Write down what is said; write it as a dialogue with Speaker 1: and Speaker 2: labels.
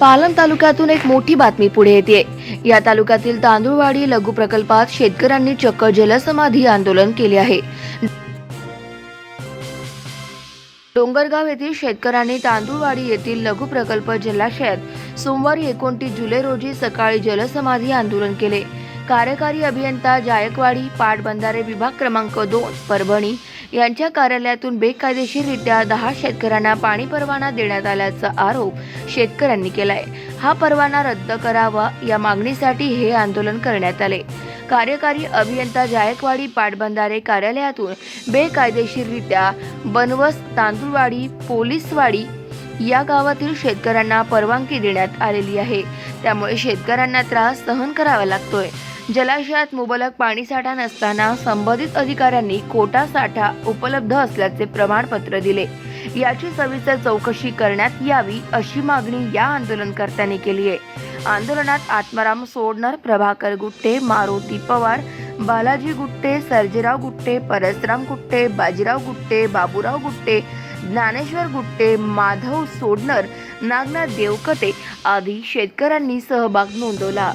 Speaker 1: पालम तालुक्यातून एक मोठी बातमी पुढे येते. या तालुक्यातील तांदूळवाडी लघु प्रकल्पात शेतकऱ्यांनी चक्क जलसमाधी आंदोलन केले आहे. डोंगरगाव येथील शेतकऱ्यांनी तांदूळवाडी येथील लघु प्रकल्प जलाशयात सोमवारी एकोणतीस जुलै रोजी सकाळी जलसमाधी आंदोलन केले. कार्यकारी अभियंता जायकवाडी पाटबंधारे विभाग क्रमांक दोन परभणी यांच्या कार्यालयातून बेकायदेशीररित्या दहा शेतकऱ्यांना पाणी परवाना देण्यात आल्याचा आरोप शेतकऱ्यांनी केलाय. हा परवाना रद्द करावा या मागणीसाठी हे आंदोलन करण्यात आले. कार्यकारी अभियंता जायकवाडी पाटबंधारे कार्यालयातून बेकायदेशीररित्या बनवस तांदूळवाडी पोलीसवाडी या गावातील शेतकऱ्यांना परवानगी देण्यात आलेली आहे. त्यामुळे शेतकऱ्यांना त्रास सहन करावा लागतोय. जलाशयात मुबलक पाणीसाठा नसताना संबंधित अधिकाऱ्यांनी खोटा साठा उपलब्ध असल्याचे प्रमाणपत्र दिले. याची सविस्तर चौकशी करण्यात यावी अशी मागणी या आंदोलनकर्त्यांनी केली आहे. आंदोलनात आत्माराम सोडणर प्रभाकर गुट्टे मारुती पवार बालाजी गुट्टे सर्जेराव गुट्टे परसराम गुट्टे बाजीराव गुट्टे बाबूराव गुट्टे ज्ञानेश्वर गुट्टे माधव सोडणर नागनाथ देवकटे आदी शेतकऱ्यांनी सहभाग नोंदवला.